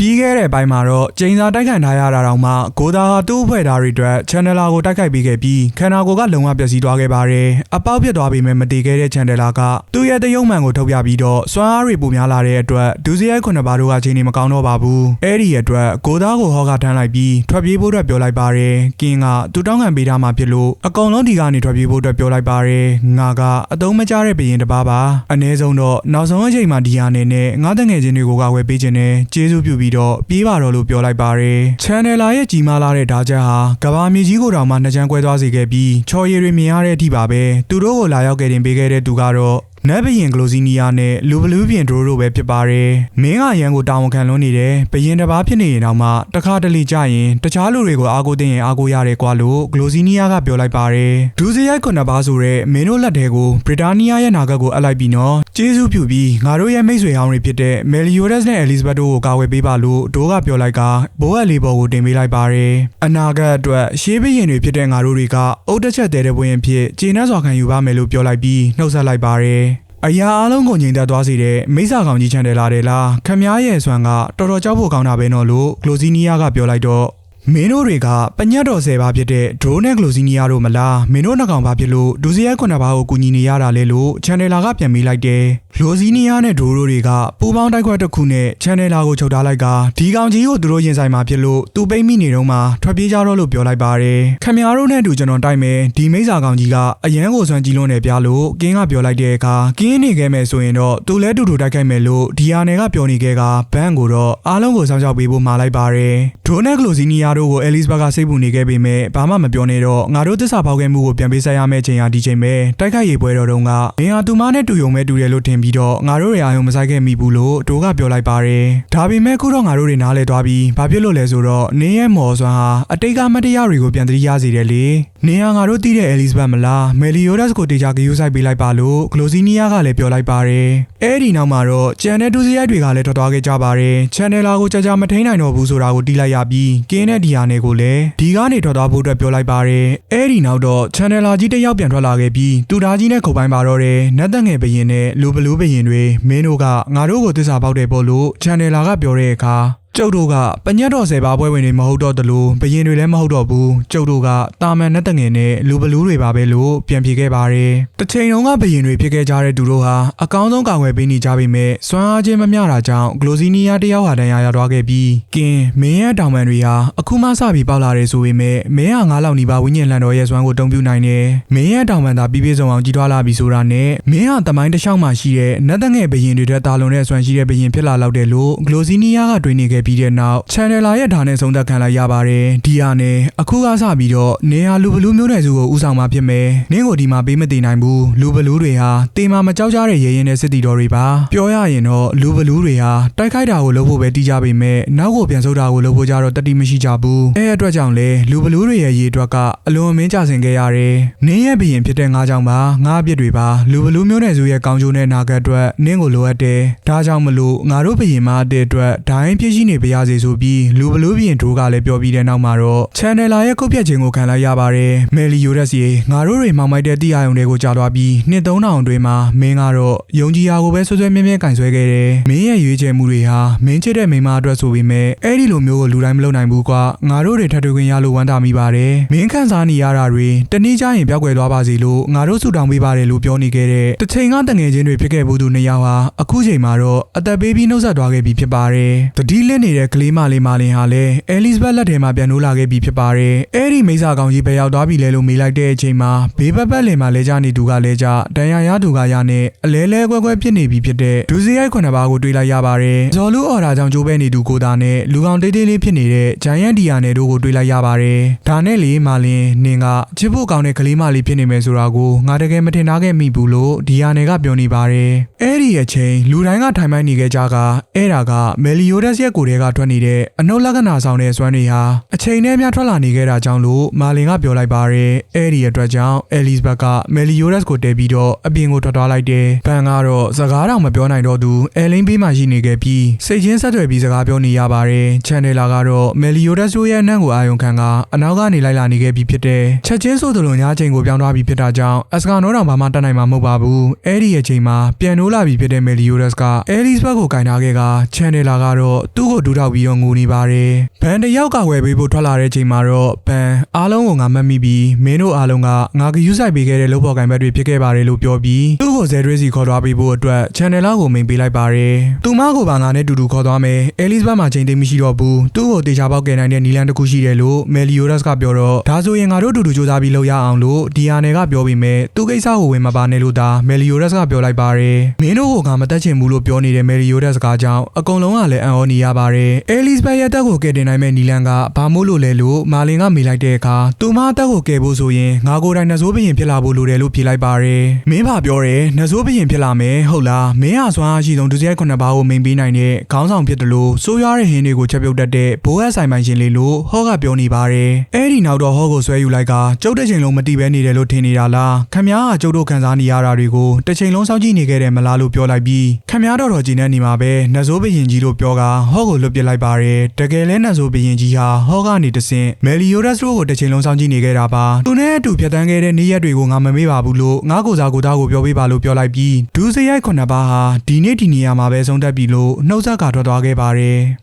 ပြီးခဲ့တဲ့ပိုင်းမှာတော့ကျင်းစာတိုက်ခိုက်ထားရတာတောင်မှဂိုဒါဟာသူ့အဖွဲ့သားတွေအတွက် Chandler ကိုတိုက်ခိုက်ပေးခဲ့ပြီးခန္ဓာကိုယ်ကလုံဝပျက်စီးသွားခဲ့ပါတယ်အပေါက်ဖြစ်သွားပေမဲ့မတည်ခဲ့တဲ့ Chandler ကသူ့ရဲ့တရုံမှန်ကိုထုတ်ပြပြီးတော့စွမ်းအားတွေပိုများလာတဲ့အတွက်ဒုစရိုက်ခုနှစ်ပါးတို့ကချိန်နေမကောင်းတော့ပါဘူးအဲ့ဒီအတွက်ဂိုဒါကိုဟောကထမ်းလိုက်ပြီးထွက်ပြေးဖို့အတွက်ပြောလိုက်ပါတယ်ကင်းကသူတောင်းခံပေးထားမှဖြစ်လို့အကောင်လုံးဒီကနေထွက်ပြေးဖို့အတွက်ပြောလိုက်ပါတယ်ငါကအတုံးမကျတဲ့ဘရင်တစ်ပါးပါအ ਨੇ ဆုံးတော့နောက်ဆုံးအချိန်မှာဒီဟာနေနဲ့ငါတငယ်ချင်းတွေကိုကဝယ်ပေးခြင်းနဲ့ကျေးဇူးပြုပြီးတော့ပြေးပါတော့လို့ပြောလိုက်ပါတယ် Chandler ရဲ့ကြီးမားလာတဲ့ဓာတ်ချက်ဟာကဘာမြေကြီးကိုတောင်မှနှစ်ချမ်းကွဲသွားစေခဲ့ပြီးချော်ရည်တွေမြင်ရတဲ့အထိပါပဲသူတို့ကိုလာရောက်ခဲ့တင်ပေးခဲ့တဲ့သူကတော့နတ်ဘရင်ဂလိုစီနီယာနဲ့လူဘလူးပြင်ဒရိုတို့ပဲဖြစ်ပါတယ်။မင်းကရန်ကိုတာဝန်ခံလွန်းနေတယ်။ဘရင်တစ်ပါးဖြစ်နေရင်တော့မှတခါတလေကြာရင်တခြားလူတွေကိုအားကိုးသိရင်အားကိုးရတယ်ကွာလို့ဂလိုစီနီယာကပြောလိုက်ပါတယ်။ဒူးစရိုက်ခုနှစ်ပါးဆိုတဲ့မင်းတို့လက်ထဲကိုဘရစ်တာနီးယားရဲ့နာဂတ်ကိုအပ်လိုက်ပြီးနော်။ကျေးဇူးပြုပြီးငါတို့ရဲ့မိတ်ဆွေဟောင်းတွေဖြစ်တဲ့မယ်လီယိုဒက်စ်နဲ့အဲလီဇဘတ်တို့ကိုကာဝယ်ပေးပါလို့ဒိုးကပြောလိုက်ကဘိုးအလေးပေါ်ကိုတင်ပေးလိုက်ပါတယ်။အနာဂတ်အတွက်ရှေးဘရင်တွေဖြစ်တဲ့ငါတို့တွေကအုတ်တစ်ချက်တဲတဲ့ဘဝင်ဖြစ်ကျေနပ်စွာခံယူပါမယ်လို့ပြောလိုက်ပြီးနှုတ်ဆက်လိုက်ပါတယ်။ အရာအလုံးကိုငြိမ်သက်သွားစေတဲ့မိစ္ဆာကောင်ကြီးချန်တယ်လာတယ်လားခမ ्या ရဲ့အစွမ်းကတော်တော်ကြောက်ဖို့ကောင်းတာပဲနော်လို့ဂလိုစီနီယာကပြောလိုက်တော့ မင်းတို့တွေကပညတ်တော်ဆယ်ပါဖြစ်တဲ့ဒရိုးနဲ့ဂလိုစီနီယာတို့မလားမင်းတို့နှစ်ကောင်ပါဖြစ်လို့ဒူစီရဲခုနှစ်ပါးကိုကူညီနေရတာလေလို့ချန်တယ်လာကပြန်မေးလိုက်တယ်ဂလိုစီနီယာနဲ့ဒရိုးတို့တွေကပူပေါင်းတိုက်ခွက်တစ်ခုနဲ့ချန်တယ်လာကိုချုပ်ထားလိုက်ကဒီကောင်ကြီးကိုသူတို့ရင်ဆိုင်မှာဖြစ်လို့သူပိတ်မိနေတော့မှထွက်ပြေးကြတော့လို့ပြောလိုက်ပါတယ်ခမ ्या တို့နဲ့အတူကျွန်တော်တိုက်မယ်ဒီမိစ္ဆာကောင်ကြီးကအရန်ကိုစွမ်းကြီးလွန်းနေပြလို့ကင်းကပြောလိုက်တဲ့အခါကင်းနေခဲ့မယ်ဆိုရင်တော့သူလဲတူတူတိုက်ခိုက်မယ်လို့ဒီယာနယ်ကပြောနေခဲ့ကဘန်ကိုတော့အားလုံးကိုစောင့်ရှောက်ပေးဖို့မှာလိုက်ပါတယ်ဒရိုးနဲ့ဂလိုစီနီယာတို့ကိုအဲလစ်ဘတ်ကစိတ်ပူနေခဲ့ပေမဲ့ဘာမှမပြောနေတော့ငါတို့သစ္စာဖောက်ခဲ့မှုကိုပြန်ပေးဆက်ရမယ့်ချိန်ဟာဒီချိန်ပဲတိုက်ခိုက်ရေးပွဲတော်တုန်းကမင်းဟာသူမနဲ့တူယုံမဲ့တူတယ်လို့ထင်ပြီးတော့ငါတို့တွေအာရုံမဆိုင်ခဲ့မိဘူးလို့ဒိုးကပြောလိုက်ပါတယ်ဒါပေမဲ့ခုတော့ငါတို့တွေနားလဲသွားပြီးဘာဖြစ်လို့လဲဆိုတော့နင်းရဲ့မော်စွမ်းဟာအတိတ်ကမတရားတွေကိုပြန်သတိရစေတယ်လေနင်းဟာငါတို့သိတဲ့အဲလစ်ဘတ်မလားမယ်လီယိုဒတ်ကိုတေချာဂယူးဆိုင်ပေးလိုက်ပါလို့ဂလိုစီနီယာကလည်းပြောလိုက်ပါတယ်အဲ့ဒီနောက်မှာတော့ကျန်တဲ့ဒူစီရိုက်တွေကလည်းထွက်သွားခဲ့ကြပါတယ်ချန်နယ်လာကိုကြာကြာမထိန်နိုင်တော့ဘူးဆိုတာကိုတီးလိုက်ရပြီးကင်းတဲ့ဒီယာနယ်ကိုလည်းဒီကနေထွက်သွားဖို့အတွက်ပြောလိုက်ပါတယ်အဲ့ဒီနောက်တော့ချန်နယ်လာကြီးတစ်ယောက်ပြန်ထွက်လာခဲ့ပြီးတူတာကြီးနဲ့ခုတ်ပိုင်းပါတော့တယ်နတ်သက်ငယ်ဘရင်နဲ့လူဘလူးဘရင်တွေမင်းတို့ကငါတို့ကိုတစ္ဆာပေါက်တယ်ပေါ့လို့ချန်နယ်လာကပြောတဲ့အခါကျုပ်တို့ကပညတ်တော်ဆယ်ပါပွဲဝင်တွေမဟုတ်တော့တလို့ဘရင်တွေလည်းမဟုတ်တော့ဘူးကျုပ်တို့ကတာမန်နဲ့တငယ်နဲ့လူဘလူးတွေပါပဲလို့ပြန်ပြေခဲ့ပါတယ်တစ်ချိန်လုံးကဘရင်တွေဖြစ်ခဲ့ကြတဲ့သူတို့ဟာအကောင်းဆုံးကာကွယ်ပေးနေကြပေမဲ့စွမ်းအားချင်းမမျှတာကြောင့်ဂလိုစီနီယာတယောက်ဟာတန်ရာရသွားခဲ့ပြီးကင်းမင်းရဲ့တောင်ပန်တွေဟာအခုမှစပြီးပေါက်လာတယ်ဆိုပေမဲ့မင်းဟာငါးလောက်နီးပါးဝိညာဉ်လန်တော်ရဲ့စွမ်းကိုတုံ့ပြနိုင်တယ်မင်းရဲ့တောင်ပန်သာပြီးပြည့်စုံအောင်ကြီးထွားလာပြီဆိုတာနဲ့မင်းဟာတမိုင်းတစ်လျှောက်မှာရှိတဲ့နတ်တငယ်ဘရင်တွေတဲ့တာလွန်တဲ့စွမ်းရှိတဲ့ဘရင်ဖြစ်လာလောက်တယ်လို့ဂလိုစီနီယာကတွေးနေခဲ့ပြီးတဲ့နောက် Channel ရဲ့ဓာတ်နဲ့ဆုံးသက်ခံလိုက်ရပါတယ်ဒီဟာနဲ့အခုကစပြီးတော့နေဟာလူဘလူးမျိုးနွယ်စုကိုဥဆောင်มาဖြစ်မယ်နင်းကိုဒီမှာပေးမသိနိုင်ဘူးလူဘလူးတွေဟာတေမာမကြောက်ကြတဲ့ရဲရင်တဲ့စစ်တီတော်တွေပါပြောရရင်တော့လူဘလူးတွေဟာတိုက်ခိုက်တာကိုလုပ်ဖို့ပဲတီးကြပေမဲ့နောက်ကိုပြန်ဆုတ်တာကိုလုပ်ဖို့ကြတော့တတိမရှိကြဘူးအဲအတွက်ကြောင့်လေလူဘလူးတွေရဲ့ရေအတွက်ကအလွန်အမင်းကြဆင်ခဲ့ရတယ်နင်းရဲ့ဘရင်ဖြစ်တဲ့ငါးကြောင့်ပါငါးအပြစ်တွေပါလူဘလူးမျိုးနွယ်စုရဲ့ကောင်းကျိုးနဲ့နာဂတ်အတွက်နင်းကိုလိုအပ်တယ်ဒါကြောင့်မလို့ငါတို့ဘရင်မတဲ့အတွက်ဒိုင်းပြည့်ရှိနေပါရစေဆိုပြီးလူဘလူးဘရင်ဒိုးကလည်းပြောပြီးတဲ့နောက်မှာတော့ channel ရဲ့ကုတ်ပြတ်ခြင်းကိုခံလိုက်ရပါတယ်မယ်လီယိုရက်စီငါတို့တွေမောင်မိုက်တဲ့တိအာယုံတွေကိုကြာသွားပြီးနှစ်သုံးတောင်အတွင်းမှာမင်းကတော့ယုံကြည်ရာကိုပဲဆွဆွဲမြဲမြဲကင်ဆွဲခဲ့တယ်မင်းရဲ့ရွေးချယ်မှုတွေဟာမင်းချစ်တဲ့မိန်းမအတွက်ဆိုပေမဲ့အဲ့ဒီလိုမျိုးကိုလူတိုင်းမလုပ်နိုင်ဘူးကွာငါတို့တွေထပ်တွေ့ခွင့်ရလို့ဝမ်းသာမိပါတယ်မင်းခံစားနေရတာတွေတနေ့ကျရင်ပြောက်ကွယ်သွားပါစေလို့ငါတို့ဆုတောင်းပေးပါတယ်လို့ပြောနေခဲ့တဲ့တစ်ချိန်ကတငယ်ချင်းတွေဖြစ်ခဲ့ဘူးသူနှစ်ယောက်ဟာအခုချိန်မှာတော့အသက်ပေးပြီးနှုတ်ဆက်သွားခဲ့ပြီဖြစ်ပါတယ်တတိလင့်နေတဲ့ကလေးမလေးမလင်ဟာလည်းအဲလီဇဘတ်လက်ထဲမှာပြန်နိုးလာခဲ့ပြီဖြစ်ပါတယ်အဲ့ဒီမိစ္ဆာကောင်ကြီးပဲရောက်သွားပြီလဲလို့မေးလိုက်တဲ့အချိန်မှာဘေးဘက်ဘက်လင်မှာလဲကြနေသူကလဲကြဒဏ်ရာရသူကရနဲ့အလဲလဲကွဲကွဲဖြစ်နေပြီဖြစ်တဲ့ဒူစီရိုက်ခုနှစ်ပါးကိုတွေးလိုက်ရပါတယ်ဇော်လူအော်ဒါကြောင့်ကြိုးပဲနေသူကိုသားနဲ့လူကောင်တေးသေးလေးဖြစ်နေတဲ့ဂျိုင်ယန်ဒီယာနယ်တို့ကိုတွေးလိုက်ရပါတယ်ဒါနဲ့လေမာလင်နင်ကချစ်ဖို့ကောင်းတဲ့ကလေးမလေးဖြစ်နေမယ်ဆိုတာကိုငါတကယ်မထင်ထားခဲ့မိဘူးလို့ဒီယာနယ်ကပြောနေပါတယ်အဲ့ဒီအချိန်လူတိုင်းကထိုင်မိုင်းနေခဲ့ကြကအဲ့ဒါကမယ်လီယိုဒက်စ်ရဲ့ကိုယ်တွေကထွက်နေတဲ့အနုလက္ခဏာဆောင်တဲ့စွမ်းတွေဟာအချိန်နဲ့များထွက်လာနေခဲ့တာကြောင့်လို့မာလင်ကပြောလိုက်ပါတယ်အဲ့ဒီအတွက်ကြောင့်အဲလီဇဘတ်ကမယ်လီယိုဒက်စ်ကိုတဲပြီးတော့အပြင်ကိုထွက်သွားလိုက်တယ်ဘန်ကတော့စကားတော့မပြောနိုင်တော့သူအဲလင်းဘေးမှာရှိနေခဲ့ပြီးစိတ်ချင်းဆက်သွယ်ပြီးစကားပြောနေရပါတယ်ချန်နယ်လာကတော့မယ်လီယိုဒက်စ်တို့ရဲ့အနံ့ကိုအာယုံခံကအနောက်ကနေလိုက်လာနေခဲ့ပြီးဖြစ်တယ်ချက်ချင်းဆိုသလိုညားချိန်ကိုပြောင်းသွားပြီးဖြစ်တာကြောင့်အစကာနိုးတော်ဘာမှတတ်နိုင်မှာမဟုတ်ပါဘူးအဲ့ဒီအချိန်မှာပြန်နိုးလာပြီးဖြစ်တဲ့မယ်လီယိုဒက်စ်ကအဲလီဇဘတ်ကိုကင်ထားခဲ့ကချန်နယ်လာကတော့သူ့ကိုကိုဒူးထောက်ပြီးတော့ငိုနေပါတယ်ဘန်တစ်ယောက်ကဝယ်ပေးဖို့ထွက်လာတဲ့ချိန်မှာတော့ဘန်အားလုံးကိုငါမှတ်မိပြီးမင်းတို့အားလုံးကငါကယူဆိုင်ပေးခဲ့တဲ့လုပ်ဖော်ကိုင်ဘက်တွေဖြစ်ခဲ့ပါတယ်လို့ပြောပြီးသူ့ကိုဇယ်ဒရစ်စီခေါ်သွားပေးဖို့အတွက် channel လောက်ကိုမိန်ပေးလိုက်ပါတယ်သူမကိုပါငါနဲ့တူတူခေါ်သွားမယ်အဲလစ်ဘတ်မှာချိန်သိမ်းမရှိတော့ဘူးသူ့ကိုတေချာပေါက်ကယ်နိုင်တဲ့နီလန်တစ်ခုရှိတယ်လို့မယ်လီယိုဒတ်ကပြောတော့ဒါဆိုရင်ငါတို့အတူတူစူးစမ်းပြီးလုပ်ရအောင်လို့ဒီယာနယ်ကပြောပြီးမဲ့သူကိစ္စကိုဝင်မပါနဲ့လို့ဒါမယ်လီယိုဒတ်ကပြောလိုက်ပါတယ်မင်းတို့ကငါမတက်ချင်ဘူးလို့ပြောနေတဲ့မယ်လီယိုဒတ်စကားကြောင့်အကုန်လုံးကလည်းအံ့ဩနေရပါတယ်အဲလစ်ဘတ်ရဲ့တက်ကိုကယ်တင်နိုင်မဲ့နီလန်ကဘာမို့လို့လဲလို့မာလင်ကမေးလိုက်တဲ့အခါသူမတက်ကိုကယ်ဖို့ဆိုရင်ငါကိုယ်တိုင်နှစိုးဘရင်ဖြစ်လာဖို့လိုတယ်လို့ဖြေလိုက်ပါတယ်မင်းဘာပြောတယ်နှစိုးဘရင်ဖြစ်လာမယ်ဟုတ်လားမင်းဟာစွမ်းအားရှိဆုံးဒုစရိုက်ခုနှစ်ပါးကိုမိန်ပေးနိုင်တဲ့ခေါင်းဆောင်ဖြစ်တယ်လို့စိုးရွားတဲ့ဟင်းတွေကိုချက်ပြုတ်တတ်တဲ့ဘိုးဟက်ဆိုင်ပိုင်ရှင်လေးလို့ဟောကပြောနေပါတယ်အဲ့ဒီနောက်တော့ဟောကိုဆွဲယူလိုက်ကကျုပ်တစ်ချိန်လုံးမတိပဲနေတယ်လို့ထင်နေတာလားခမ ्या ကကျုပ်တို့ခံစားနေရတာတွေကိုတစ်ချိန်လုံးစောင့်ကြည့်နေခဲ့တယ်မလားလို့ပြောလိုက်ပြီးခမ ्या တော်တော်ကြည်နေနေမှာပဲနှစိုးဘရင်ကြီးလို့ပြောကဟောကိုလွတ်ပစ်လိုက်ပါတယ်တကယ်လဲနှစိုးဘရင်ကြီးဟာဟောကနေတဆင့်မယ်လီယိုဒတ်တို့ကိုတစ်ချိန်လုံးစောင့်ကြည့်နေခဲ့တာပါသူနဲ့အတူဖြတ်တန်းခဲ့တဲ့နေ့ရက်တွေကိုငါမမေ့ပါဘူးလို့ငါကိုစားကိုသားကိုပြောပေးပါလို့ပြောလိုက်ပြီးဒူးစရိုက်ခုနှစ်ပါးဟာဒီနေ့ဒီနေရာမှာပဲဆုံးသက်ပြီလို့နှုတ်ဆက်ကထွက်သွားခဲ့ပါတယ်